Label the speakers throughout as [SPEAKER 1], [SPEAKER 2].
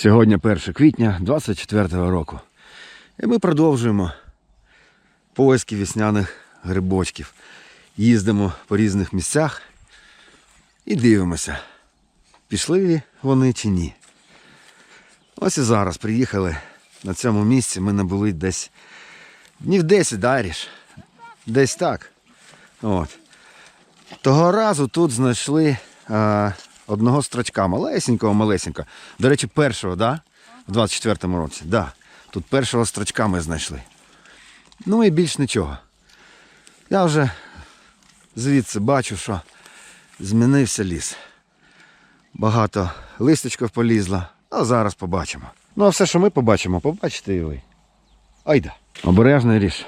[SPEAKER 1] Сьогодні 1 квітня 24 року. І ми продовжуємо поиски весняних грибочків. Їздимо по різних місцях і дивимося, пішли вони чи ні. Ось і зараз приїхали на цьому місці. Ми не були десь днів 10, да? Десь так. От. Того разу тут знайшли а, одного строчка, малесенького, малесенького. До речі, першого, да? В 24-му році. Да. Тут першого строчка ми знайшли. Ну і більш нічого. Я вже звідси бачу, що змінився ліс. Багато листочків полізло, а зараз побачимо. Ну а все, що ми побачимо, побачите і ви. Айда. Обережний ріж.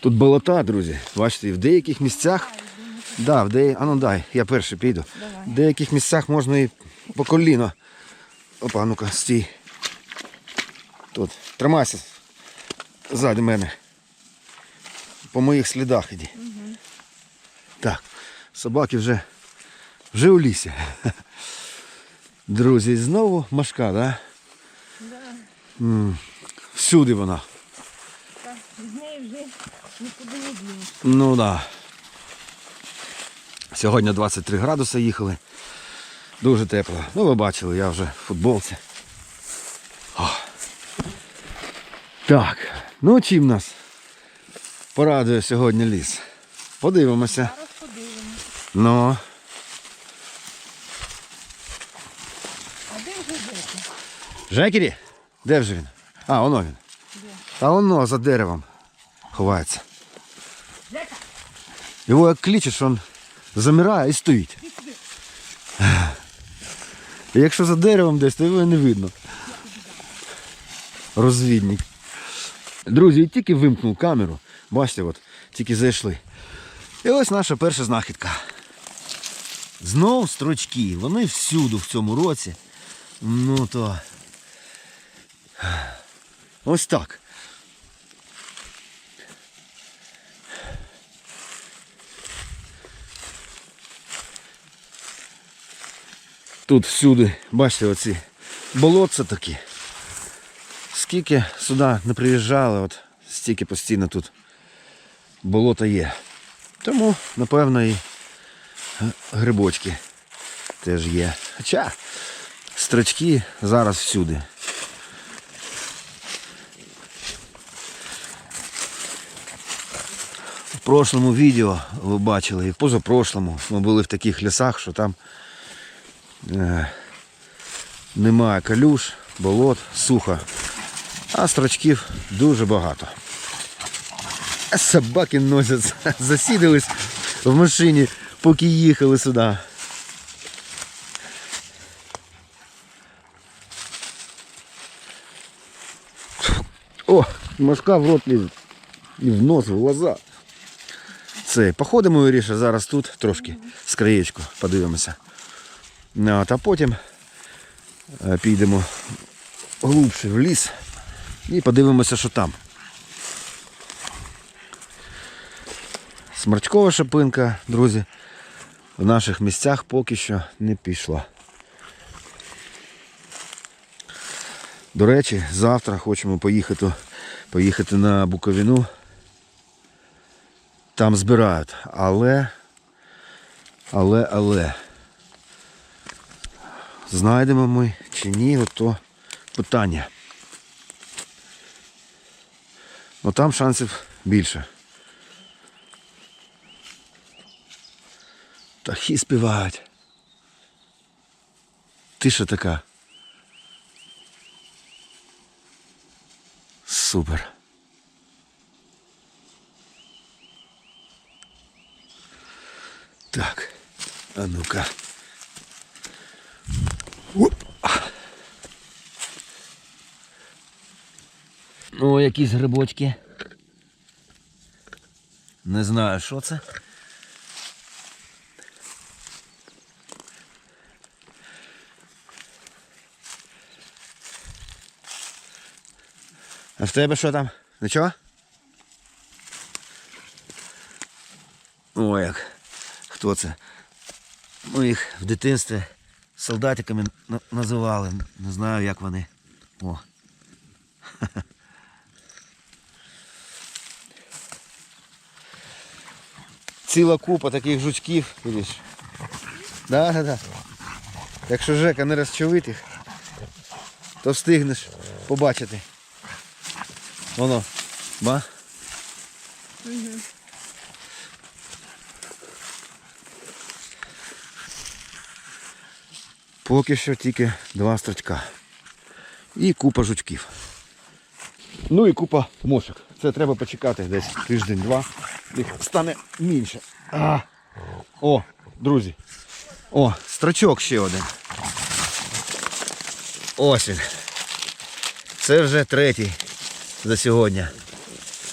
[SPEAKER 1] Тут болота, друзі. Бачите, і в деяких місцях. Да, в де... А ну дай, я перший піду. В деяких місцях можна і по коліно. Опа, ну-ка, стій. Тут. Тримайся. Ззади мене. По моїх слідах іди. Так, собаки вже, вже у лісі. Друзі, знову машка, да? М, Всюди вона.
[SPEAKER 2] Так, з неї вже нікуди не дінеш.
[SPEAKER 1] Ну да. Сьогодні 23 градуси їхали. Дуже тепло. Ну ви бачили, я вже в футболці. О. Так, ну чим нас порадує сьогодні ліс? Подивимося.
[SPEAKER 2] Зараз подивимось.
[SPEAKER 1] Ну,
[SPEAKER 2] А де вже Жека?
[SPEAKER 1] Жекері? Де вже він? А, воно він. А воно за деревом ховається. Його як кличеш, він замирає і стоїть. Якщо за деревом десь, то його не видно. Розвідник. Друзі, і тільки вимкнув камеру. Бачите, от, тільки зайшли. І ось наша перша знахідка. Знов строчки. Вони всюди в цьому році. Ну то. Ось так. Тут всюди, бачите, оці болотця такі. Скільки сюди не приїжджали, от стільки постійно тут болота є. Тому, напевно, і грибочки теж є. Хоча строчки зараз всюди. В прошлому відео ви бачили, і позапрошлому ми були в таких лісах, що там немає калюш, болот, сухо. А строчків дуже багато. Собаки носяться, засідались в машині, поки їхали сюди. О, машка в рот лізе. І в нос, в глаза. Це, походимо Іріша, зараз тут трошки з краєчку подивимося. От, а потім е, підемо глубше в ліс і подивимося, що там. Смарчкова шипинка, друзі, в наших місцях поки що не пішла. До речі, завтра хочемо поїхати, поїхати на Буковину. Там збирають, але, але, але. Знайдемо ми чи ні, ото питання. Ну там шансів більше. Птахи співають. Тиша така. Супер. Так, а ну-ка. Якісь грибочки. Не знаю, що це. А в тебе що там? Нічого? О, як. Хто це? Ми їх в дитинстві солдатиками називали. Не знаю, як вони О. Ціла купа таких жучків, видиш. Да, да, да. Якщо Жека не розчавить то встигнеш побачити. Воно. Ба? Поки що тільки два строчка. І купа жучків. Ну і купа мошок. Це треба почекати десь тиждень-два. Їх стане менше. А. О, друзі. О, строчок ще один. Ось він. Це вже третій за сьогодні.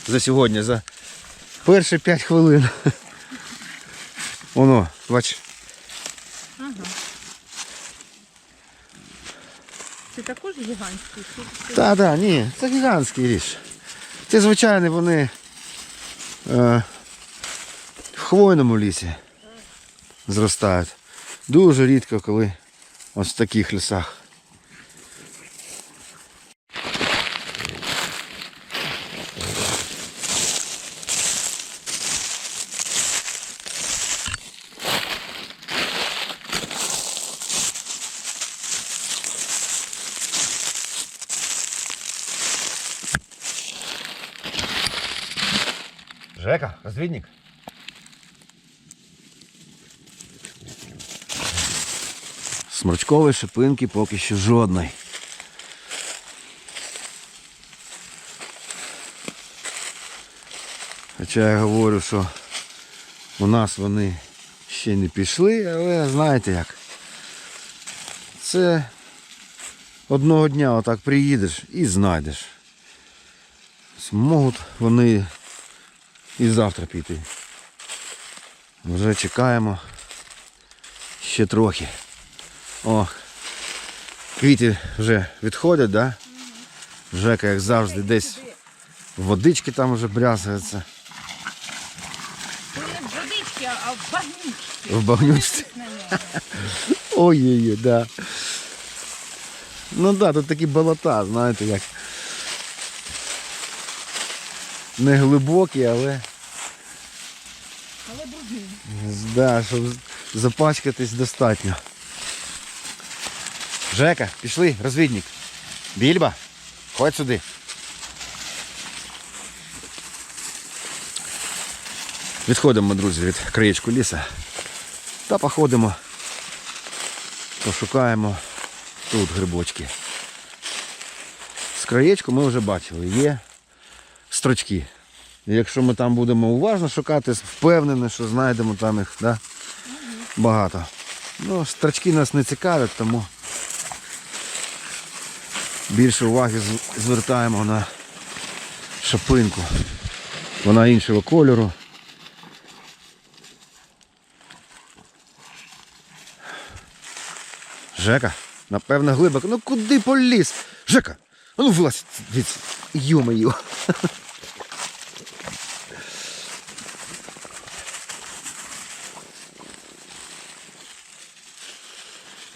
[SPEAKER 1] За сьогодні, за перші 5 хвилин. Воно, бач.
[SPEAKER 2] Ага. Це також гігантський?
[SPEAKER 1] Так, так, ні, це гігантський ріж. Це звичайно вони е, в хвойному лісі зростають. Дуже рідко, коли ось в таких лісах. Жека, розвідник. Сморчкової шипинки поки що жодної. Хоча я говорю, що у нас вони ще не пішли, але знаєте як. Це одного дня отак приїдеш і знайдеш. Можуть вони і завтра піти. Вже чекаємо ще трохи. О, квіти вже відходять, да? Жека, як завжди, десь водички там вже брязаються.
[SPEAKER 2] Не в водичці, а в багнючці.
[SPEAKER 1] В багнючці. Ой-ой-ой, да. Ну да, тут такі болота, знаєте, як. Не глибокі, але
[SPEAKER 2] Але брудний.
[SPEAKER 1] да, щоб запачкатись достатньо. Жека, пішли, розвідник. Більба, ходь сюди. Відходимо, друзі, від краєчку ліса. Та походимо, пошукаємо тут грибочки. З краєчку ми вже бачили, є строчки. Якщо ми там будемо уважно шукати, впевнені, що знайдемо там їх да? багато. Ну, строчки нас не цікавлять, тому більше уваги звертаємо на шапинку. Вона іншого кольору. Жека, напевно, глибоко. Ну куди поліз? Жека, а ну вилазь. Йо-моє.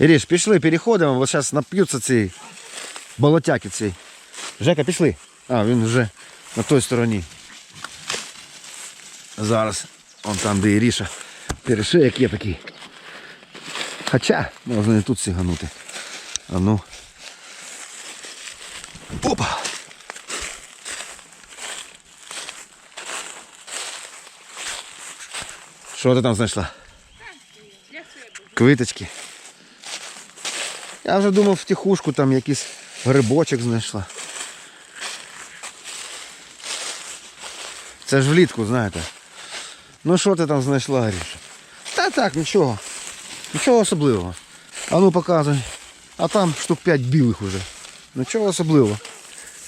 [SPEAKER 1] Іріш, пішли, переходимо, бо зараз нап'ються ці болотяки ці. Жека, пішли. А, він вже на той стороні. Зараз, он там, де Іріша. Перешеяк є такий. Хоча, можна і тут сиганути. А ну. Опа! Що ти там знайшла? Квиточки. Я вже думав в тихушку там якийсь грибочок знайшла. Це ж влітку, знаєте. Ну що ти там знайшла, Гріша? Та так, нічого. Нічого особливого. А ну показуй. А там штук 5 білих уже. Нічого особливого.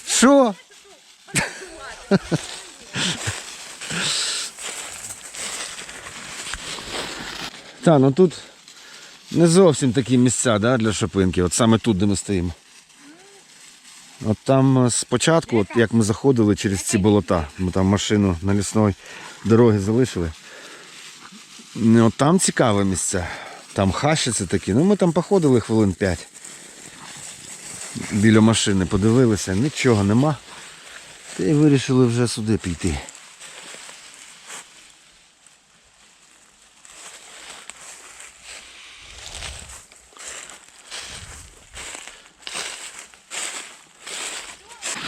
[SPEAKER 1] Що? Та, ну тут не зовсім такі місця да, для шопинки. От саме тут, де ми стоїмо. От там е, спочатку, от як ми заходили через ці болота, ми там машину на лісної дороги залишили. От там цікаві місця. Там хащиці такі. Ну ми там походили хвилин 5. біля машини подивилися, нічого нема. Та й вирішили вже сюди піти.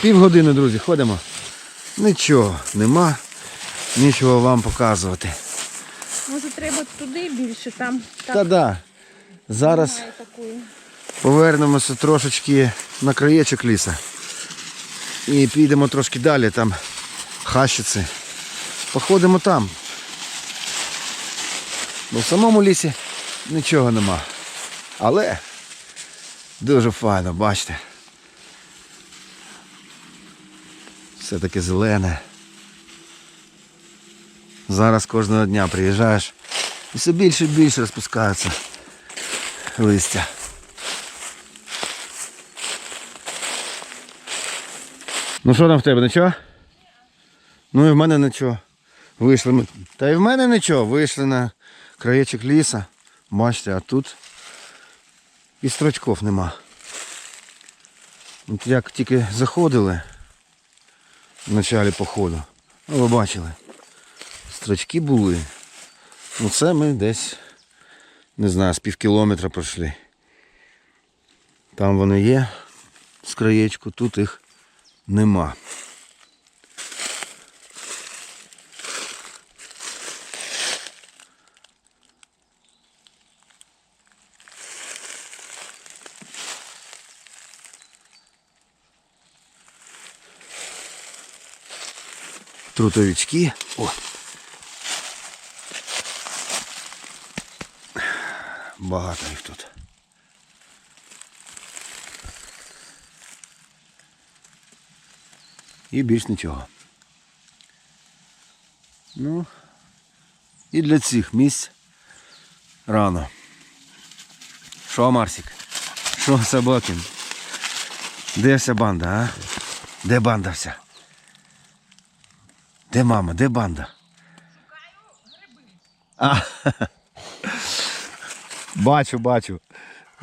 [SPEAKER 1] Півгодини, друзі, ходимо. Нічого нема, нічого вам показувати.
[SPEAKER 2] Може треба туди більше, там так
[SPEAKER 1] Та да. Зараз повернемося трошечки на краєчок ліса. І підемо трошки далі, там хащиці. Походимо там. Бо в самому лісі нічого нема. Але дуже файно, бачите. Все таке зелене. Зараз кожного дня приїжджаєш і все більше і більше розпускаються листя. Ну що там в тебе, нічого? Ну і в мене нічого. Вийшли ми. Та і в мене нічого. Вийшли на краєчок ліса. Бачите, а тут і строчков нема. От як тільки заходили в началі походу, ну ви бачили, строчки були. Ну це ми десь, не знаю, з пів кілометра пройшли. Там вони є з краєчку, тут їх нема. Трутовички. О. Багато їх тут. І більш нічого. Ну, і для цих місць рано. Що, Марсик? Що, Собакін? Де вся банда, а? Де банда вся? Де мама? Де банда? А, бачу, бачу.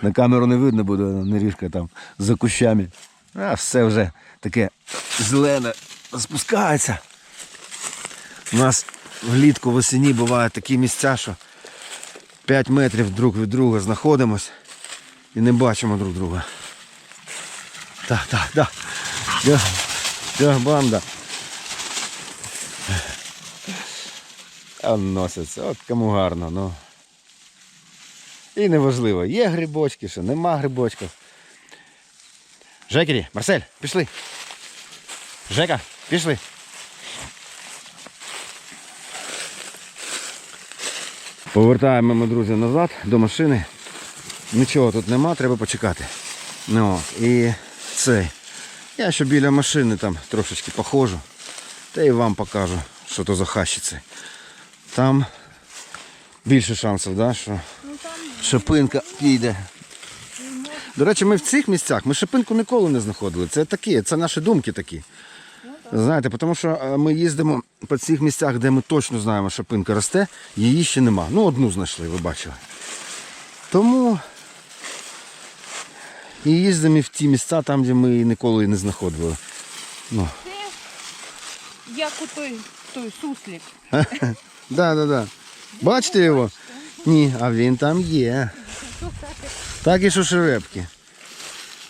[SPEAKER 1] На камеру не видно буде, неріжка там за кущами. А все вже таке зелене спускається. У нас влітку в осені бувають такі місця, що 5 метрів друг від друга знаходимось і не бачимо друг друга. Так, так, так. Да, да, банда. А носиться, от кому гарно, ну. І неважливо, є грибочки, що нема грибочків. Жекері, Марсель, пішли. Жека, пішли. Повертаємо ми, друзі, назад до машини. Нічого тут нема, треба почекати. Ну, і цей. Я ще біля машини там трошечки походжу. Та і вам покажу, що то за хащиці. Там більше шансів, да, що
[SPEAKER 2] Ну
[SPEAKER 1] шипинка піде. До речі, ми в цих місцях ми шипинку ніколи не знаходили. Це такі, це наші думки такі. Знаєте, тому що е, ми їздимо по цих місцях, де ми точно знаємо, що шипинка росте, її ще нема. Ну, одну знайшли, ви бачили. Тому і їздимо в ті місця, там, де ми її ніколи не знаходили. Ну,
[SPEAKER 2] це як у той, той суслік.
[SPEAKER 1] Да, да, да. Бачите його? Ні, а він там є. Так і шушерепки.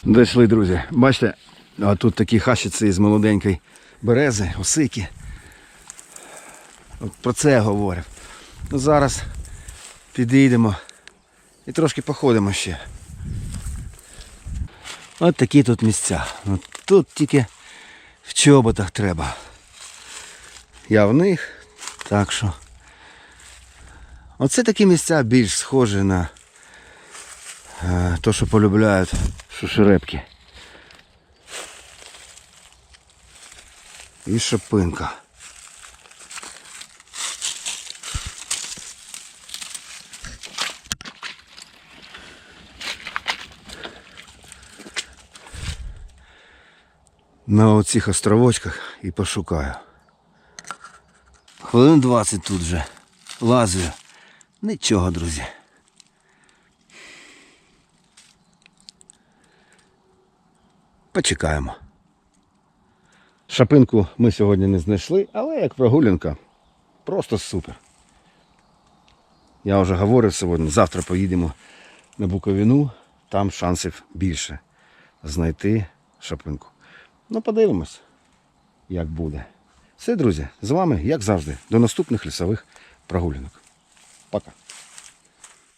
[SPEAKER 1] Дійшли, друзі. Бачите, а тут такі хащиці із молоденької берези, осики. От про це я говорив. Ну, зараз підійдемо і трошки походимо ще. От такі тут місця. Ну, тут тільки в чоботах треба. Я в них, так що. Оце такі місця більш схожі на е, то, що полюбляють шушерепки. І шипинка. На оцих островочках і пошукаю. Хвилин 20 тут вже. Лазю. Нічого, друзі. почекаємо. Шапинку ми сьогодні не знайшли, але як прогулянка просто супер. Я вже говорив сьогодні, завтра поїдемо на Буковину, там шансів більше знайти шапинку. Ну, подивимось, як буде. Все, друзі, з вами, як завжди, до наступних лісових прогулянок. Пока.